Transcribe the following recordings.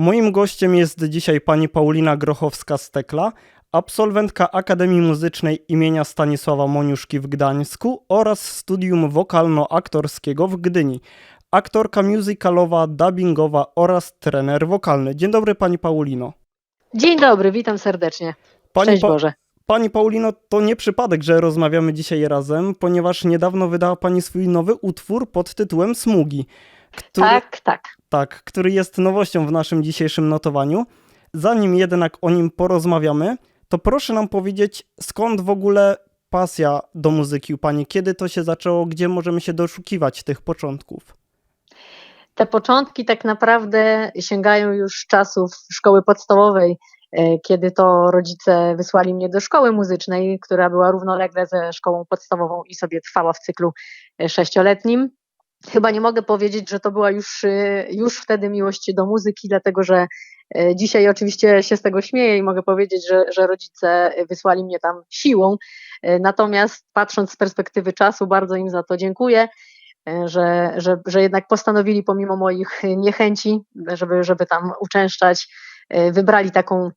Moim gościem jest dzisiaj pani Paulina Grochowska-Stekla, absolwentka Akademii Muzycznej imienia Stanisława Moniuszki w Gdańsku oraz studium wokalno-aktorskiego w Gdyni. Aktorka musicalowa, dubbingowa oraz trener wokalny. Dzień dobry pani Paulino. Dzień dobry, witam serdecznie. Pani, Cześć Pa- Boże. pani Paulino, to nie przypadek, że rozmawiamy dzisiaj razem, ponieważ niedawno wydała pani swój nowy utwór pod tytułem Smugi. Który... Tak, tak. Tak, który jest nowością w naszym dzisiejszym notowaniu. Zanim jednak o nim porozmawiamy, to proszę nam powiedzieć, skąd w ogóle pasja do muzyki u Pani? Kiedy to się zaczęło? Gdzie możemy się doszukiwać tych początków? Te początki tak naprawdę sięgają już czasów szkoły podstawowej, e, kiedy to rodzice wysłali mnie do szkoły muzycznej, która była równolegle ze szkołą podstawową i sobie trwała w cyklu e, sześcioletnim. Chyba nie mogę powiedzieć, że to była już, e, już wtedy miłość do muzyki, dlatego że e, dzisiaj oczywiście się z tego śmieję i mogę powiedzieć, że, że rodzice wysłali mnie tam siłą. E, Natomiast patrząc z perspektywy czasu, bardzo im za to dziękuję że, że, że jednak postanowili pomimo moich niechęci, żeby, żeby tam uczęszczać, wybrali taką,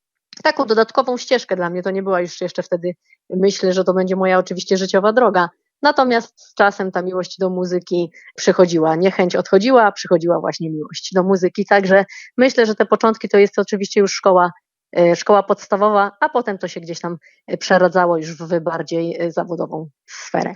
taką dodatkową ścieżkę dla mnie. To nie była już jeszcze wtedy myślę, że to będzie moja oczywiście życiowa droga. Natomiast z czasem ta miłość do muzyki przychodziła, niechęć odchodziła, przychodziła właśnie miłość do muzyki. Także myślę, że te początki to jest oczywiście już szkoła, e, szkoła podstawowa, a potem to się gdzieś tam e, przeradzało już w bardziej e, zawodową sferę.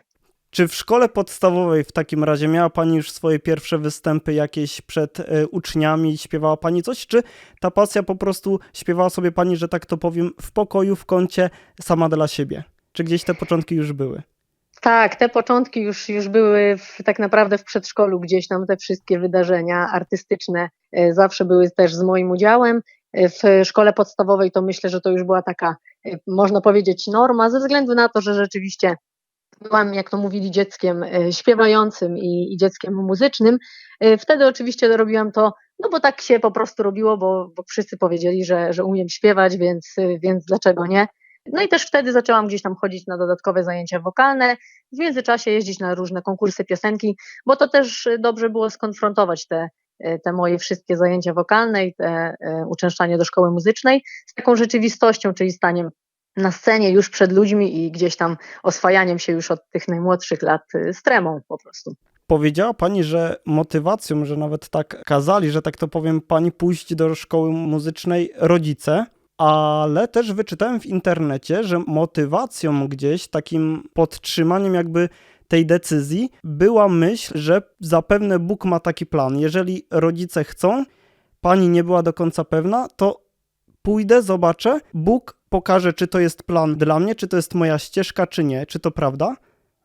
Czy w szkole podstawowej w takim razie miała Pani już swoje pierwsze występy jakieś przed uczniami? Śpiewała Pani coś? Czy ta pasja po prostu śpiewała sobie Pani, że tak to powiem, w pokoju, w kącie, sama dla siebie? Czy gdzieś te początki już były? Tak, te początki już, już były w, tak naprawdę w przedszkolu, gdzieś tam te wszystkie wydarzenia artystyczne e, zawsze były też z moim udziałem. E, W szkole podstawowej to myślę, że to już była taka, e, można powiedzieć, norma, ze względu na to, że rzeczywiście byłam, jak to mówili, dzieckiem śpiewającym i, i dzieckiem muzycznym. Wtedy oczywiście robiłam to, no bo tak się po prostu robiło, bo, bo wszyscy powiedzieli, że, że umiem śpiewać, więc, więc dlaczego nie? No i też wtedy zaczęłam gdzieś tam chodzić na dodatkowe zajęcia wokalne, w międzyczasie jeździć na różne konkursy piosenki, bo to też dobrze było skonfrontować te, te moje wszystkie zajęcia wokalne i te e, uczęszczanie do szkoły muzycznej z taką rzeczywistością, czyli staniem na scenie już przed ludźmi i gdzieś tam oswajaniem się już od tych najmłodszych lat y, z tremą po prostu. Powiedziała Pani, że motywacją, że nawet tak kazali, że tak to powiem, Pani pójść do szkoły muzycznej rodzice, ale też wyczytałem w internecie, że motywacją gdzieś, takim podtrzymaniem jakby tej decyzji była myśl, że zapewne Bóg ma taki plan. Jeżeli rodzice chcą, Pani nie była do końca pewna, to pójdę, zobaczę, Bóg pokaże, czy to jest plan dla mnie, czy to jest moja ścieżka, czy nie. Czy to prawda?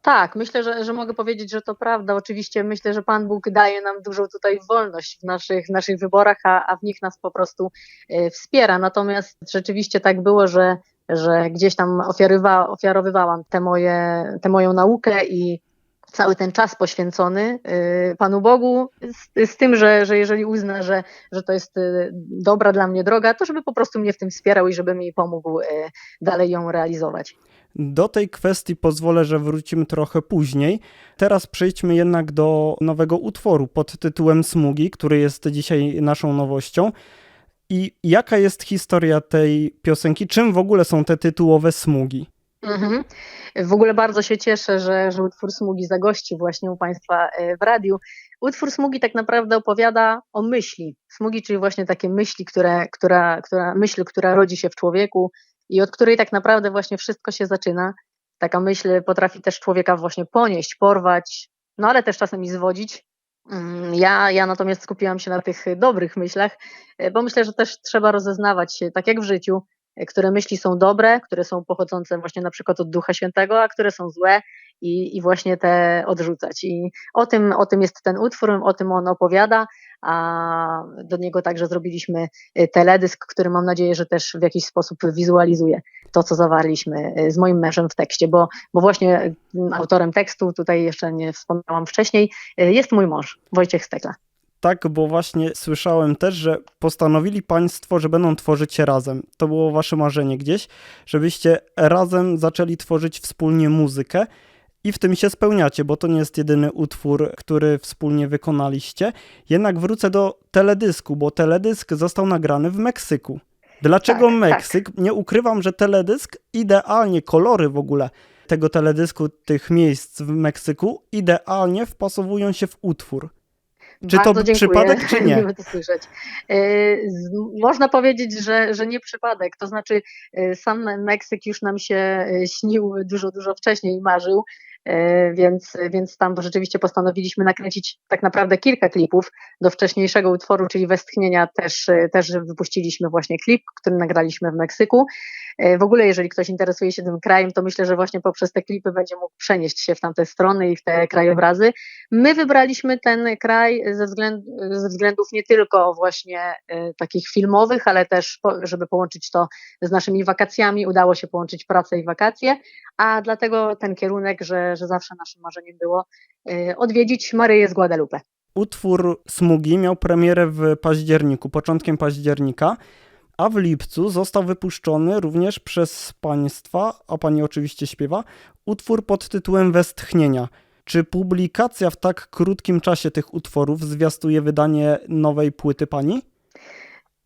Tak, myślę, że, że mogę powiedzieć, że to prawda. Oczywiście myślę, że Pan Bóg daje nam dużą tutaj wolność w naszych, naszych wyborach, a, a w nich nas po prostu e, wspiera. Natomiast rzeczywiście tak było, że, że gdzieś tam ofiarywa, ofiarowywałam tę moje, tę moją naukę i cały ten czas poświęcony y, Panu Bogu, z, z tym, że, że jeżeli uzna, że, że to jest y, dobra dla mnie droga, to żeby po prostu mnie w tym wspierał i żeby mi pomógł dalej ją realizować. Do tej kwestii pozwolę, że wrócimy trochę później. Teraz przejdźmy jednak do nowego utworu pod tytułem Smugi, który jest dzisiaj naszą nowością. I jaka jest historia tej piosenki? Czym w ogóle są te tytułowe smugi? Mhm. W ogóle bardzo się cieszę, że, że utwór Smugi zagości właśnie u Państwa e, w radiu. Utwór Smugi tak naprawdę opowiada o myśli. Smugi, czyli właśnie takie myśli, które, która, która, myśl, która rodzi się w człowieku i od której tak naprawdę właśnie wszystko się zaczyna. Taka myśl potrafi też człowieka właśnie ponieść, porwać, no ale też czasem i zwodzić. Mm, Ja, ja natomiast skupiłam się na tych dobrych myślach, e, bo myślę, że też trzeba rozeznawać się, tak jak w życiu, które myśli są dobre, które są pochodzące właśnie na przykład od Ducha Świętego, a które są złe i, i właśnie te odrzucać. I o tym, o tym jest ten utwór, o tym on opowiada, a do niego także zrobiliśmy e, teledysk, który mam nadzieję, że też w jakiś sposób wizualizuje to, co zawarliśmy e, z moim mężem w tekście, bo, bo właśnie mm, autorem tekstu, tutaj jeszcze nie wspomniałam wcześniej, e, jest mój mąż, Wojciech Stekla. Tak, bo właśnie słyszałem też, że postanowili Państwo, że będą tworzyć razem. To było Wasze marzenie gdzieś, żebyście razem zaczęli tworzyć wspólnie muzykę. i w tym się spełniacie, bo to nie jest jedyny utwór, który wspólnie wykonaliście. Jednak wrócę do teledysku, bo teledysk został nagrany w Meksyku. Dlaczego Tak, Meksyk? Nie ukrywam, że teledysk idealnie, kolory w ogóle tego teledysku, tych miejsc w Meksyku, idealnie wpasowują się w utwór. Czy to Bardzo dziękuję. przypadek, czy nie? Miło to słyszeć. E, Można powiedzieć, że, że nie przypadek. To znaczy, e, sam Meksyk już nam się e, śnił dużo, dużo wcześniej i marzył, więc, więc tam rzeczywiście postanowiliśmy nakręcić tak naprawdę kilka klipów. Do wcześniejszego utworu, czyli Westchnienia, też, też wypuściliśmy właśnie klip, który nagraliśmy w Meksyku. W ogóle, jeżeli ktoś interesuje się tym krajem, to myślę, że właśnie poprzez te klipy będzie mógł przenieść się w tamte strony i w te krajobrazy. My wybraliśmy ten kraj ze, względ, ze względów nie tylko właśnie e, takich filmowych, ale też, żeby połączyć to z naszymi wakacjami. Udało się połączyć pracę i wakacje, a dlatego ten kierunek, że, że zawsze naszym marzeniem było e, odwiedzić Maryję z Guadalupe. Utwór Smugi miał premierę w październiku, początkiem października, a w lipcu został wypuszczony również przez państwa, a pani oczywiście śpiewa, utwór pod tytułem Westchnienia. Czy publikacja w tak krótkim czasie tych utworów zwiastuje wydanie nowej płyty pani?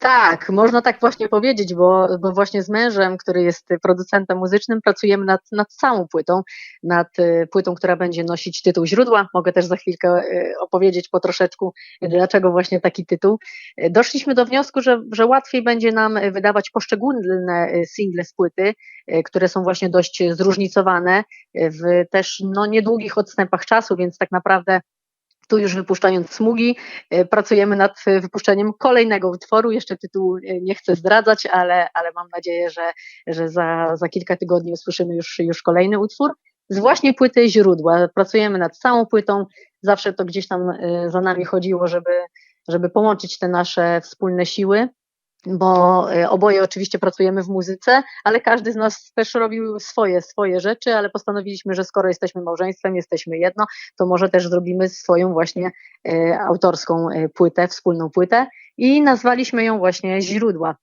Tak, można tak właśnie powiedzieć, bo, bo właśnie z mężem, który jest producentem muzycznym, pracujemy nad, nad całą płytą, nad y, płytą, która będzie nosić tytuł źródła. Mogę też za chwilkę y, opowiedzieć po troszeczku, dlaczego właśnie taki tytuł. Y, Doszliśmy do wniosku, że, że łatwiej będzie nam y, wydawać poszczególne y, single z płyty, y, które są właśnie dość zróżnicowane y, w też no, niedługich odstępach czasu, więc tak naprawdę tu już wypuszczając smugi, e, pracujemy nad wypuszczeniem kolejnego utworu. Jeszcze tytułu e, nie chcę zdradzać, ale, ale mam nadzieję, że, że za, za kilka tygodni usłyszymy już, już kolejny utwór. Z właśnie płyty źródła. Pracujemy nad całą płytą. Zawsze to gdzieś tam e, za nami chodziło, żeby, żeby połączyć te nasze wspólne siły bo e, oboje oczywiście pracujemy w muzyce, ale każdy z nas też robił swoje, swoje rzeczy, ale postanowiliśmy, że skoro jesteśmy małżeństwem, jesteśmy jedno, to może też zrobimy swoją właśnie e, autorską e, płytę, wspólną płytę i nazwaliśmy ją właśnie Źródła.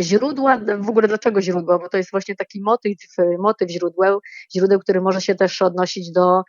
Źródła, w ogóle dlaczego źródła? Bo to jest właśnie taki motyw, motyw źródeł, źródeł, który może się też odnosić do,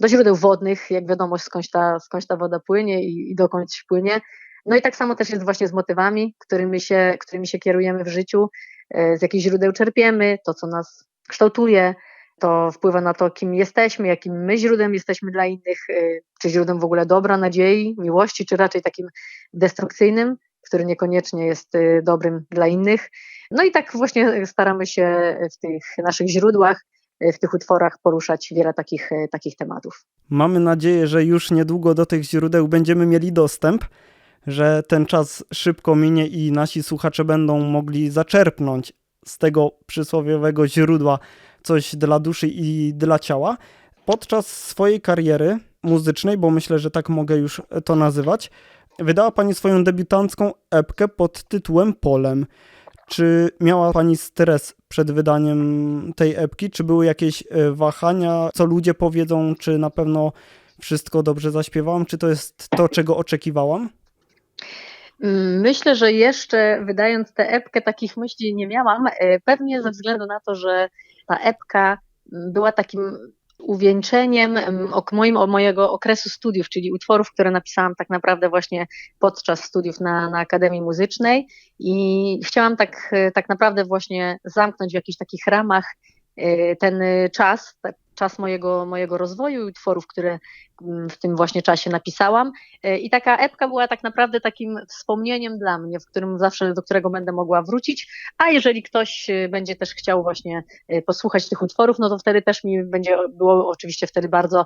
do źródeł wodnych, jak wiadomo skądś ta, skądś ta woda płynie i, i dokądś płynie. No i tak samo też jest właśnie z motywami, którymi się, którymi się kierujemy w życiu, e, z jakich źródeł czerpiemy, to co nas kształtuje, to wpływa na to, kim jesteśmy, jakim my źródłem jesteśmy dla innych, e, czy źródłem w ogóle dobra, nadziei, miłości, czy raczej takim destrukcyjnym, który niekoniecznie jest e, dobrym dla innych. No i tak właśnie staramy się w tych naszych źródłach, w tych utworach poruszać wiele takich, takich tematów. Mamy nadzieję, że już niedługo do tych źródeł będziemy mieli dostęp, że ten czas szybko minie i nasi słuchacze będą mogli zaczerpnąć z tego przysłowiowego źródła coś dla duszy i dla ciała. Podczas swojej kariery muzycznej, bo myślę, że tak mogę już to nazywać, wydała Pani swoją debiutancką epkę pod tytułem Polem. Czy miała Pani stres przed wydaniem tej epki? Czy były jakieś e, wahania, co ludzie powiedzą, czy na pewno wszystko dobrze zaśpiewałam? Czy to jest to, czego oczekiwałam? Mm, Myślę, że jeszcze wydając tę epkę takich myśli nie miałam, e, pewnie ze względu na to, że ta epka mm, była takim uwieńczeniem mm, moim, mojego okresu studiów, czyli utworów, które napisałam tak naprawdę właśnie podczas studiów na, na Akademii Muzycznej. I chciałam tak, e, tak naprawdę właśnie zamknąć w jakichś takich ramach e, ten czas, czas mojego, mojego rozwoju i utworów, które mm, w tym właśnie czasie napisałam. E, I taka epka była tak naprawdę takim wspomnieniem dla mnie, w którym zawsze, do którego będę mogła wrócić. A jeżeli ktoś e, będzie też chciał właśnie e, posłuchać tych utworów, no to wtedy też mi będzie było oczywiście wtedy bardzo,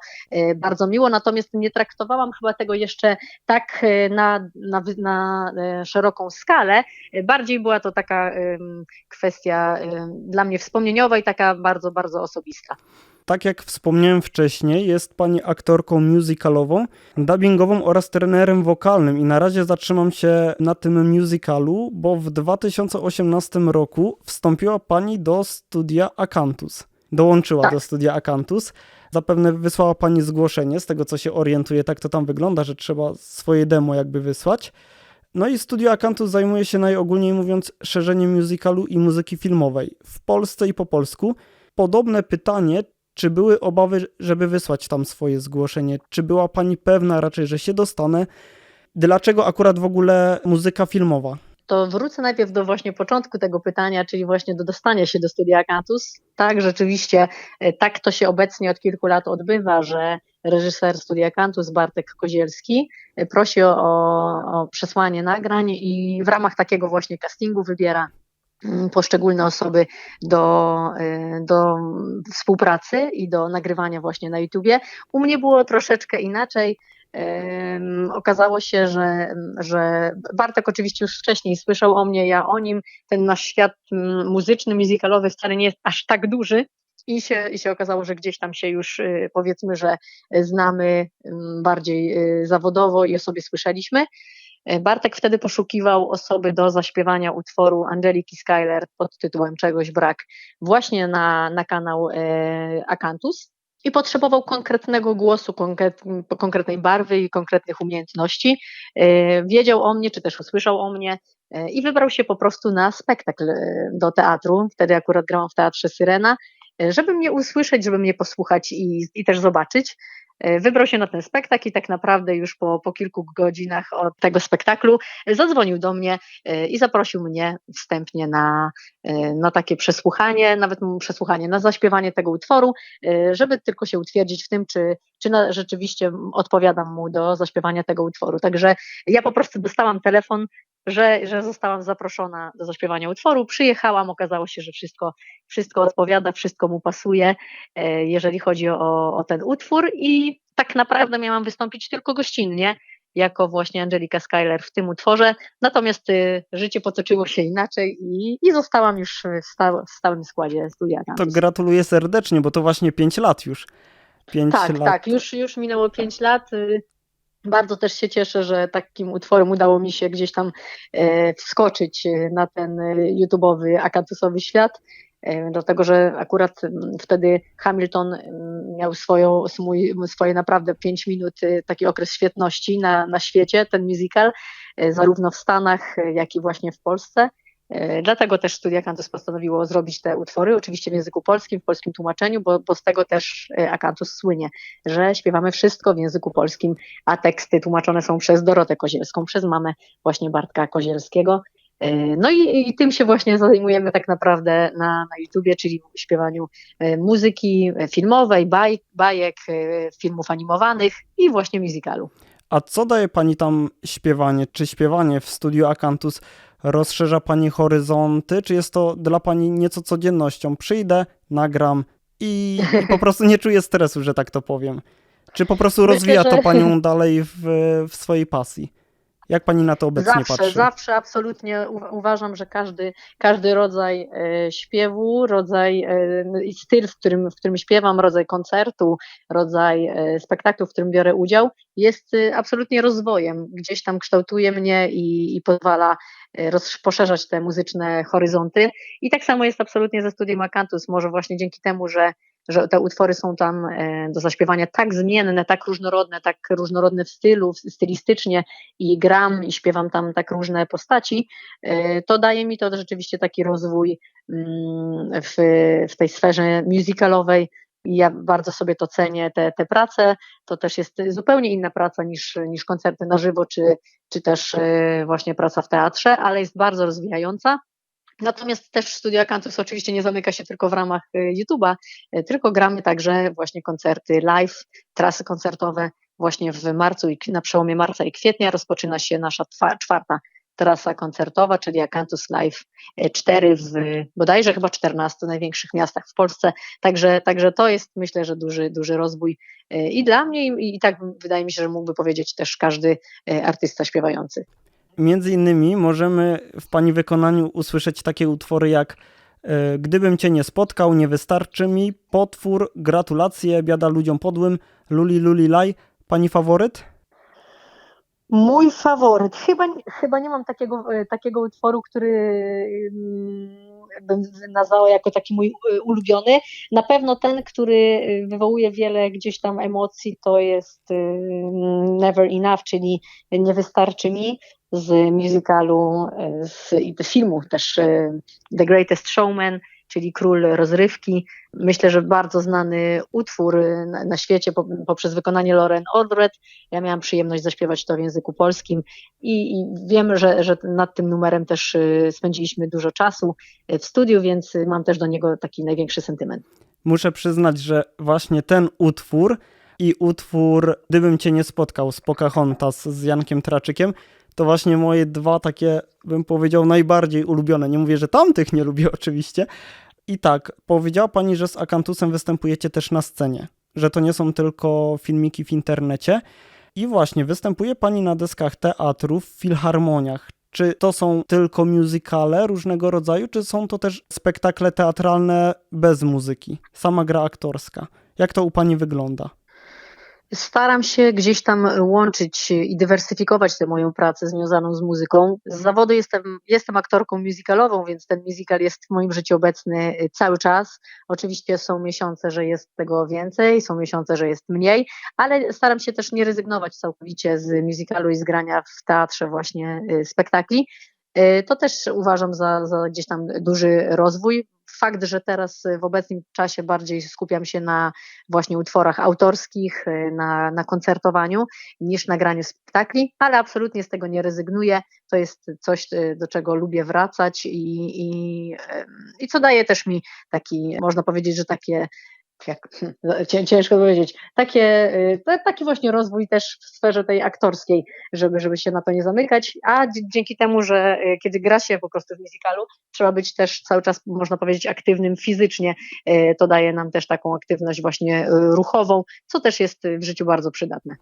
bardzo miło. Natomiast nie traktowałam chyba tego jeszcze tak na, na, na szeroką skalę. Bardziej była to taka kwestia dla mnie wspomnieniowa i taka bardzo, bardzo osobista. Tak jak wspomniałem wcześniej, jest pani aktorką musicalową, dubbingową oraz trenerem wokalnym i na razie zatrzymam się na tym musicalu, bo w 2018 roku wstąpiła pani do studia Akantus. Dołączyła Tak. do studia Akantus. Zapewne wysłała pani zgłoszenie, z tego co się orientuję, tak to tam wygląda, że trzeba swoje demo jakby wysłać. No i studio Akantus zajmuje się najogólniej mówiąc szerzeniem musicalu i muzyki filmowej w Polsce i po polsku. Podobne pytanie, czy były obawy, żeby wysłać tam swoje zgłoszenie? Czy była pani pewna raczej, że się dostanę? Dlaczego akurat w ogóle muzyka filmowa? To wrócę najpierw do właśnie początku tego pytania, czyli właśnie do dostania się do studia Cantus. Tak, rzeczywiście e, tak to się obecnie od kilku lat odbywa, że reżyser studia Cantus Bartek Kozielski e, prosi o, o przesłanie nagrań i w ramach takiego właśnie castingu wybiera poszczególne osoby do, e, do współpracy i do nagrywania właśnie na YouTubie. U mnie było troszeczkę inaczej. Okazało się, że, że Bartek oczywiście już wcześniej słyszał o mnie, ja o nim. Ten nasz świat muzyczny, muzykalowy wcale nie jest aż tak duży. I się, I się okazało, że gdzieś tam się już y, powiedzmy, że znamy bardziej y, zawodowo i o sobie słyszeliśmy. E, Bartek wtedy poszukiwał osoby do zaśpiewania utworu Angeliki Skyler pod tytułem Czegoś brak właśnie na, na kanał e, Akantus i potrzebował konkretnego głosu, konkretnej barwy i konkretnych umiejętności. E, wiedział o mnie, czy też usłyszał o mnie i wybrał się po prostu na spektakl do teatru. Wtedy akurat grałam w teatrze Syrena, żeby mnie usłyszeć, żeby mnie posłuchać i, i też zobaczyć. E, wybrał się na ten spektakl i tak naprawdę już po, po kilku godzinach od tego spektaklu zadzwonił do mnie e, i zaprosił mnie wstępnie na, e, na takie przesłuchanie, nawet przesłuchanie, na zaśpiewanie tego utworu, żeby tylko się utwierdzić w tym, czy, czy na, rzeczywiście odpowiadam mu do zaśpiewania tego utworu. Także ja po prostu dostałam telefon że, że zostałam zaproszona do zaśpiewania utworu. Przyjechałam, okazało się, że wszystko, wszystko odpowiada, wszystko mu pasuje, e, jeżeli chodzi o, o ten utwór i tak naprawdę miałam wystąpić tylko gościnnie, jako właśnie Angelika Skyler w tym utworze, natomiast y, życie potoczyło się inaczej i, i zostałam już w, sta, w stałym składzie studia. To gratuluję serdecznie, bo to właśnie 5 lat już. 5 tak, lat. tak, już, już minęło 5 lat. Bardzo też się cieszę, że takim utworem udało mi się gdzieś tam e, wskoczyć e, na ten e, YouTube'owy akatusowy świat, dlatego że akurat wtedy Hamilton miał swoją, swój, swoje naprawdę 5 minut, taki okres świetności na, na świecie, ten musical, zarówno w Stanach, jak i właśnie w Polsce. E, dlatego też Studia Akantus postanowiło zrobić te utwory, oczywiście w języku polskim, w polskim tłumaczeniu, bo, bo z tego też e, Akantus słynie, że śpiewamy wszystko w języku polskim, a teksty tłumaczone są przez Dorotę Kozielską, przez mamę właśnie Bartka Kozielskiego. E, no i, i, tym się właśnie zajmujemy tak naprawdę na, na YouTubie, czyli śpiewaniu muzyki filmowej, baj, bajek, filmów animowanych i właśnie musicalu. A co daje pani tam śpiewanie? Czy śpiewanie w studiu Akantus rozszerza Pani horyzonty, czy jest to dla Pani nieco codziennością? Przyjdę, nagram i, i po prostu nie czuję stresu, że tak to powiem. Czy po prostu Myślę, rozwija to Panią dalej w, w swojej pasji? Jak pani na to obecnie zawsze, patrzy? Zawsze, absolutnie uważam, że każdy, każdy rodzaj e, śpiewu, rodzaj e, styl, w którym, w którym śpiewam, rodzaj koncertu, rodzaj e, spektaklu, w którym biorę udział, jest absolutnie rozwojem. Gdzieś tam kształtuje mnie i, i pozwala roz, poszerzać te muzyczne horyzonty. I tak samo jest absolutnie ze studium Akantus. Może właśnie dzięki temu, że że te utwory są tam e, do zaśpiewania tak zmienne, tak różnorodne, tak różnorodne w stylu, stylistycznie i gram i śpiewam tam tak różne postaci, e, to daje mi to rzeczywiście taki rozwój mm, w, w tej sferze musicalowej. Ja bardzo sobie to cenię, te, te prace. To też jest zupełnie inna praca niż, niż koncerty na żywo, czy, czy też e, właśnie praca w teatrze, ale jest bardzo rozwijająca. Natomiast też Studio Akantus oczywiście nie zamyka się tylko w ramach y, YouTube'a, y, tylko gramy także właśnie koncerty live, trasy koncertowe. Właśnie w marcu i na przełomie marca i kwietnia rozpoczyna się nasza czwarta trasa koncertowa, czyli Akantus Live 4 y, w bodajże chyba 14 największych miastach w Polsce. Także, także to jest myślę, że duży, duży rozwój i dla mnie i, i tak wydaje mi się, że mógłby powiedzieć też każdy artysta śpiewający. Między innymi możemy w Pani wykonaniu usłyszeć takie utwory jak e, Gdybym Cię nie spotkał, nie wystarczy mi, Potwór, Gratulacje, Biada ludziom podłym, Luli Luli Laj. Pani faworyt? Mój faworyt. Chyba, chyba nie mam takiego, e, takiego utworu, który mm, bym nazwała jako taki mój e, ulubiony. Na pewno ten, który wywołuje wiele gdzieś tam emocji, to jest Never Enough, czyli Nie wystarczy mi z musicalu z, i filmu też The Greatest Showman, czyli Król Rozrywki. Myślę, że bardzo znany utwór na, na świecie po, poprzez wykonanie Lauren Ordred. Ja miałam przyjemność zaśpiewać to w języku polskim i, i wiem, że, że nad tym numerem też spędziliśmy dużo czasu w studiu, więc mam też do niego taki największy sentyment. Muszę przyznać, że właśnie ten utwór i utwór Gdybym Cię nie spotkał z Pocahontas z Jankiem Traczykiem to właśnie moje dwa takie, bym powiedział, najbardziej ulubione. Nie mówię, że tamtych nie lubię oczywiście. I tak, powiedziała Pani, że z Akantusem występujecie też na scenie, że to nie są tylko filmiki w internecie. I właśnie, występuje Pani na deskach teatrów, w filharmoniach. Czy to są tylko musicale różnego rodzaju, czy są to też spektakle teatralne bez muzyki? Sama gra aktorska. Jak to u Pani wygląda? Staram się gdzieś tam łączyć i dywersyfikować tę moją pracę związaną z muzyką. Z zawodu jestem, jestem aktorką musicalową, więc ten musical jest w moim życiu obecny y, cały czas. Oczywiście są miesiące, że jest tego więcej, są miesiące, że jest mniej, ale staram się też nie rezygnować całkowicie z musicalu i z grania w teatrze właśnie y, spektakli. Y, to też uważam za, za gdzieś tam duży rozwój fakt, że teraz w obecnym czasie bardziej skupiam się na właśnie utworach autorskich, na, na koncertowaniu niż na graniu spektakli, ale absolutnie z tego nie rezygnuję. To jest coś, do czego lubię wracać i, i, i co daje też mi taki, można powiedzieć, że takie jak, ciężko powiedzieć, takie, y, taki właśnie rozwój też w sferze tej aktorskiej, żeby, żeby się na to nie zamykać, a dzięki temu, że y, kiedy gra się po prostu w musicalu, trzeba być też cały czas, można powiedzieć, aktywnym fizycznie, y, to daje nam też taką aktywność właśnie ruchową, co też jest w życiu bardzo przydatne.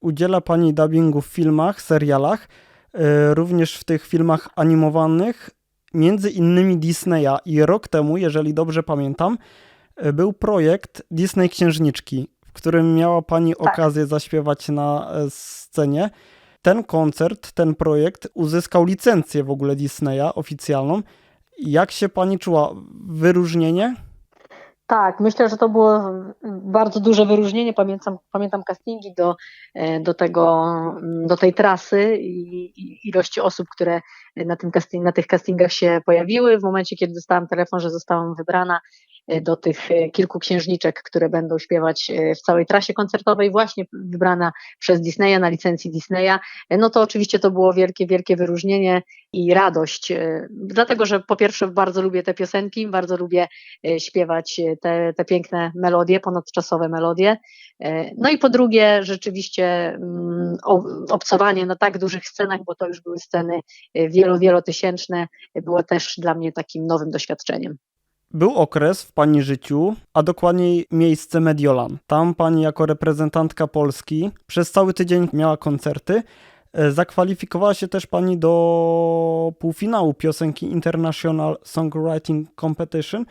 Udziela Pani dubbingu w filmach, serialach, również w tych filmach animowanych, między innymi Disneya. I rok temu, jeżeli dobrze pamiętam, był projekt Disney Księżniczki, w którym miała Pani tak. okazję zaśpiewać na e, scenie. Ten koncert, ten projekt uzyskał licencję w ogóle Disneya oficjalną. Jak się Pani czuła? Wyróżnienie? Tak, myślę, że to było bardzo duże wyróżnienie. Pamiętam, pamiętam castingi do, e, do, tego, do tej trasy i, ilości osób, które na, tym casting, na tych castingach się pojawiły. W momencie, kiedy dostałam telefon, że zostałam wybrana, do tych e, kilku księżniczek, które będą śpiewać e, w całej trasie koncertowej, właśnie wybrana przez Disneya na licencji Disneya, no to oczywiście to było wielkie, wielkie wyróżnienie i radość, dlatego że po pierwsze bardzo lubię te piosenki, bardzo lubię śpiewać te, te piękne melodie, ponadczasowe melodie, no i po drugie rzeczywiście mm, obcowanie na tak dużych scenach, bo to już były sceny wielo, wielotysięczne, było też dla mnie takim nowym doświadczeniem. Był okres w pani życiu, a dokładniej miejsce Mediolan. Tam pani jako reprezentantka Polski przez cały tydzień miała koncerty. E, zakwalifikowała się też pani do półfinału piosenki International Songwriting Competition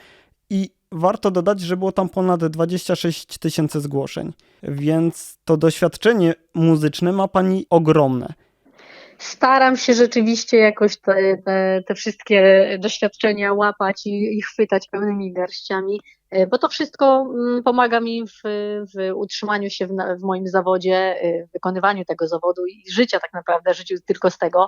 i warto dodać, że było tam ponad 26 tysięcy zgłoszeń. Więc to doświadczenie muzyczne ma pani ogromne staram się rzeczywiście jakoś te, te, te wszystkie doświadczenia łapać i, i chwytać pełnymi garściami. E, bo to wszystko mm, pomaga mi w, w utrzymaniu się w, w, moim zawodzie, e, w wykonywaniu tego zawodu i życia tak naprawdę, życiu tylko z tego.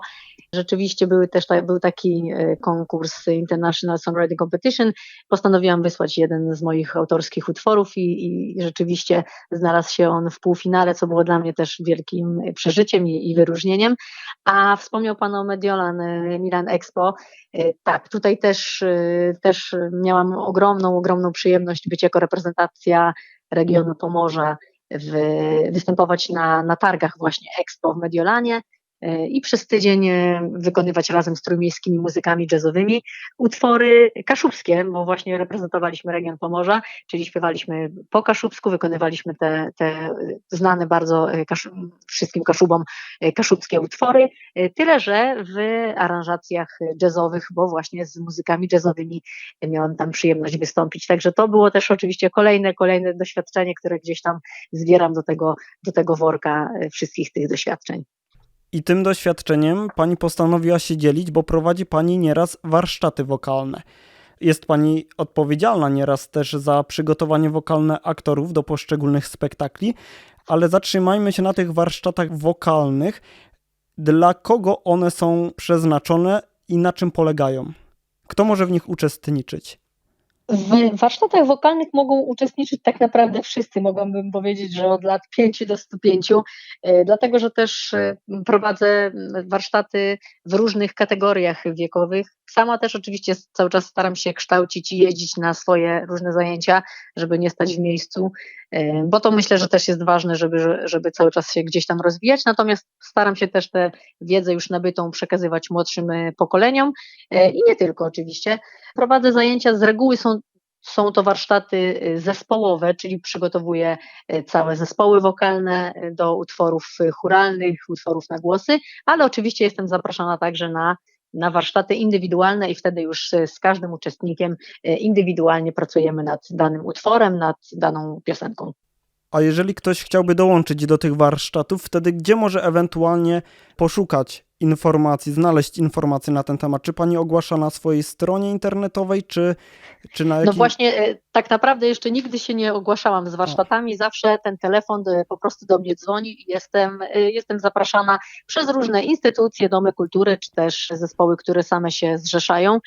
Rzeczywiście były też, był taki e, konkurs International Songwriting Competition. Postanowiłam wysłać jeden z moich autorskich utworów i, i rzeczywiście znalazł się on w półfinale, co było dla mnie też wielkim przeżyciem i, i wyróżnieniem. A wspomniał Pan o Mediolan Milan Expo. Tak, tutaj też, też miałam ogromną, ogromną przyjemność przyjemność być jako reprezentacja regionu Pomorza, w, występować na, na targach właśnie Expo w Mediolanie i przez tydzień e, wykonywać razem z trójmiejskimi muzykami jazzowymi utwory kaszubskie, bo właśnie reprezentowaliśmy region Pomorza, czyli śpiewaliśmy po kaszubsku, wykonywaliśmy te, te znane bardzo e, wszystkim kaszubom e, kaszubskie utwory, tyle że w aranżacjach jazzowych, bo właśnie z muzykami jazzowymi miałam tam przyjemność wystąpić. Także to było też oczywiście kolejne, kolejne doświadczenie, które gdzieś tam zbieram do tego, do tego worka wszystkich tych doświadczeń. I tym doświadczeniem pani postanowiła się dzielić, bo prowadzi pani nieraz warsztaty wokalne. Jest pani odpowiedzialna nieraz też za przygotowanie wokalne aktorów do poszczególnych spektakli, ale zatrzymajmy się na tych warsztatach wokalnych. Dla kogo one są przeznaczone i na czym polegają? Kto może w nich uczestniczyć? W warsztatach wokalnych mogą uczestniczyć tak naprawdę wszyscy, mogłabym powiedzieć, że od lat 5 do 105, e, dlatego że też e, prowadzę warsztaty w różnych kategoriach wiekowych. Sama też oczywiście cały czas staram się kształcić i jeździć na swoje różne zajęcia, żeby nie stać w miejscu, bo to myślę, że też jest ważne, żeby, żeby cały czas się gdzieś tam rozwijać. Natomiast staram się też tę wiedzę już nabytą przekazywać młodszym pokoleniom i nie tylko oczywiście. Prowadzę zajęcia, z reguły są są to warsztaty y, zespołowe, czyli przygotowuję y, całe zespoły wokalne y, do utworów churalnych, utworów na głosy, ale oczywiście jestem zapraszana także na, na warsztaty indywidualne i wtedy już z każdym uczestnikiem indywidualnie pracujemy nad danym utworem, nad daną piosenką. A jeżeli ktoś chciałby dołączyć do tych warsztatów, wtedy gdzie może ewentualnie poszukać informacji, znaleźć informacje na ten temat? Czy pani ogłasza na swojej stronie internetowej, czy, czy na jakim... No właśnie, e, tak naprawdę jeszcze nigdy się nie ogłaszałam z warsztatami, zawsze ten telefon e, po prostu do mnie dzwoni i jestem, e, jestem zapraszana przez różne instytucje, domy kultury, czy też zespoły, które same się zrzeszają.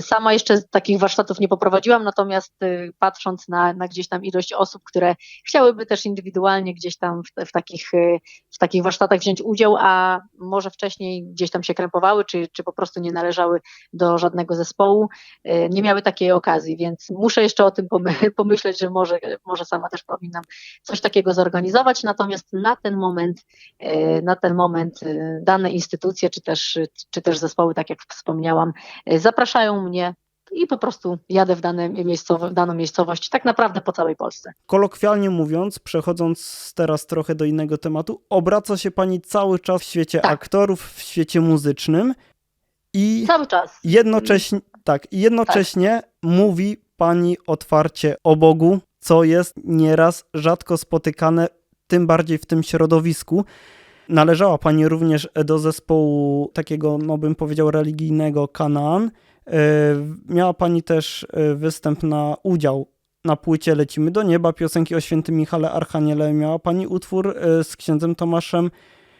Sama jeszcze takich warsztatów nie poprowadziłam, natomiast y, patrząc na, na gdzieś tam ilość osób, które chciałyby też indywidualnie gdzieś tam w, w, takich, y, w takich warsztatach wziąć udział, a może wcześniej gdzieś tam się krępowały, czy, czy po prostu nie należały do żadnego zespołu, y, nie miały takiej okazji, więc muszę jeszcze o tym pomyśleć, że może, może sama też powinnam coś takiego zorganizować, natomiast na ten moment, na ten moment dane instytucje, czy też, czy też zespoły, tak jak wspomniałam, zapraszają mnie i po prostu jadę w, dane miejscowo, w daną miejscowość, tak naprawdę po całej Polsce. Kolokwialnie mówiąc, przechodząc teraz trochę do innego tematu, obraca się pani cały czas w świecie tak. aktorów, w świecie muzycznym i cały czas. Jednocześnie, tak, i jednocześnie tak. mówi pani otwarcie o Bogu, co jest nieraz rzadko spotykane, tym bardziej w tym środowisku. Należała pani również do zespołu takiego, no bym powiedział, religijnego Kanaan. E, miała pani też e, występ na udział na płycie Lecimy do nieba, piosenki o świętym Michale Archaniele. Miała pani utwór e, z księdzem Tomaszem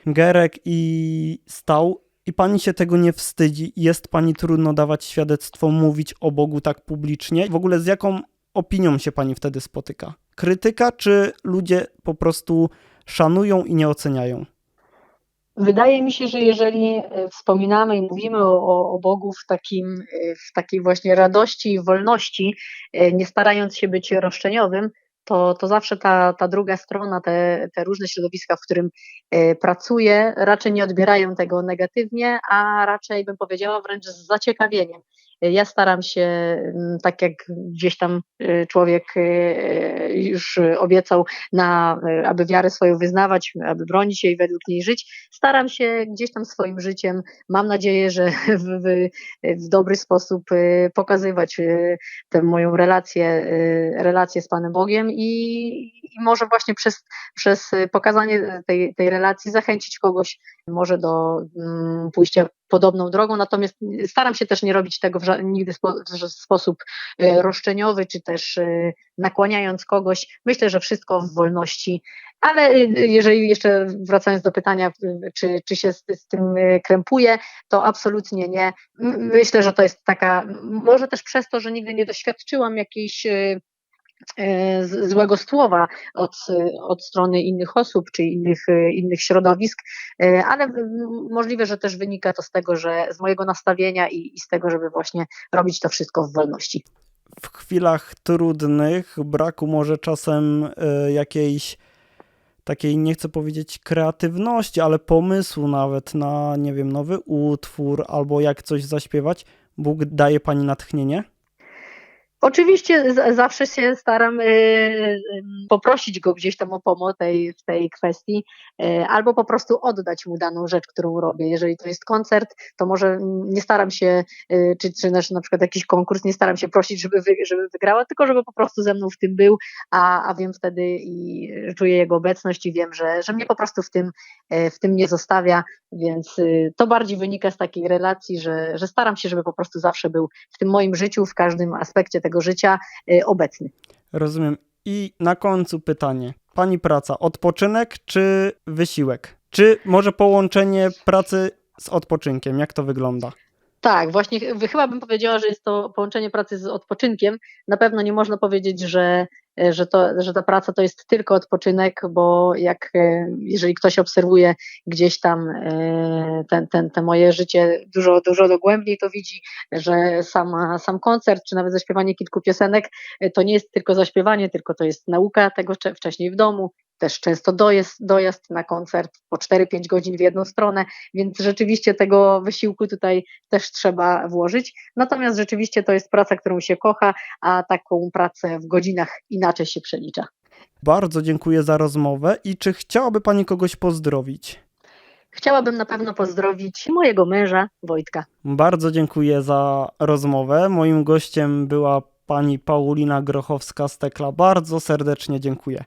Gerek i Stał. I pani się tego nie wstydzi. Jest pani trudno dawać świadectwo, mówić o Bogu tak publicznie. W ogóle z jaką opinią się pani wtedy spotyka? Krytyka, czy ludzie po prostu szanują i nie oceniają? Wydaje mi się, że jeżeli e, wspominamy i mówimy o, o Bogu w, takim, e, w takiej właśnie radości i wolności, e, nie starając się być roszczeniowym, to, to zawsze ta, ta druga strona, te, te różne środowiska, w którym pracuję, raczej nie odbierają tego negatywnie, a raczej bym powiedziała wręcz z zaciekawieniem. Ja staram się, mm, tak jak gdzieś tam y, człowiek y, już obiecał, na, y, aby wiarę swoją wyznawać, aby bronić i według niej żyć, staram się gdzieś tam swoim życiem, mam nadzieję, że w, w, w dobry sposób pokazywać tę moją relację, relację z Panem Bogiem i, i może właśnie przez, przez pokazanie tej, tej relacji zachęcić kogoś może do um, pójścia podobną drogą, natomiast staram się też nie robić tego w nigdy w sposób e, roszczeniowy, czy też e, nakłaniając kogoś. Myślę, że wszystko w wolności, ale e, jeżeli jeszcze wracając do pytania, czy, czy się z, z tym krępuje, to absolutnie nie. Myślę, że to jest taka, może też przez to, że nigdy nie doświadczyłam jakiejś złego słowa od, od strony innych osób czy innych, innych środowisk, e, ale możliwe, że też wynika to z tego, że z mojego nastawienia i, i z tego, żeby właśnie robić to wszystko w wolności. W chwilach trudnych, braku może czasem e, jakiejś takiej, nie chcę powiedzieć kreatywności, ale pomysłu nawet na, nie wiem, nowy utwór albo jak coś zaśpiewać, Bóg daje pani natchnienie? Oczywiście zawsze się staram y, y, poprosić go gdzieś tam o pomoc tej, w tej kwestii, y, albo po prostu oddać mu daną rzecz, którą robię. Jeżeli to jest koncert, to może nie staram się, czy, czy na przykład jakiś konkurs, nie staram się prosić, żeby, wy, żeby wygrała, tylko żeby po prostu ze mną w tym był, a, a wiem wtedy i czuję jego obecność i wiem, że, że mnie po prostu w tym, w tym nie zostawia, więc to bardziej wynika z takiej relacji, że, że staram się, żeby po prostu zawsze był w tym moim życiu, w każdym aspekcie tego życia y, obecny. Rozumiem. I na końcu pytanie. Pani praca, odpoczynek czy wysiłek? Czy może połączenie pracy z odpoczynkiem? Jak to wygląda? Tak, właśnie ch- chyba bym powiedziała, że jest to połączenie pracy z odpoczynkiem. Na pewno nie można powiedzieć, że, e, że, to, że ta praca to jest tylko odpoczynek, bo jak e, jeżeli ktoś obserwuje gdzieś tam e, ten, ten, te moje życie dużo, dużo dogłębniej, to widzi, że sama, sam koncert, czy nawet zaśpiewanie kilku piosenek, to nie jest tylko zaśpiewanie, tylko to jest nauka tego cze- wcześniej w domu, też często dojazd, dojazd na koncert po 4-5 godzin w jedną stronę, więc rzeczywiście tego wysiłku tutaj też trzeba włożyć. Natomiast rzeczywiście to jest praca, którą się kocha, a taką pracę w godzinach inaczej się przelicza. Bardzo dziękuję za rozmowę i czy chciałaby pani kogoś pozdrowić? Chciałabym na pewno pozdrowić mojego męża, Wojtka. Bardzo dziękuję za rozmowę. Moim gościem była pani Paulina Grochowska z Tekla. Bardzo serdecznie dziękuję.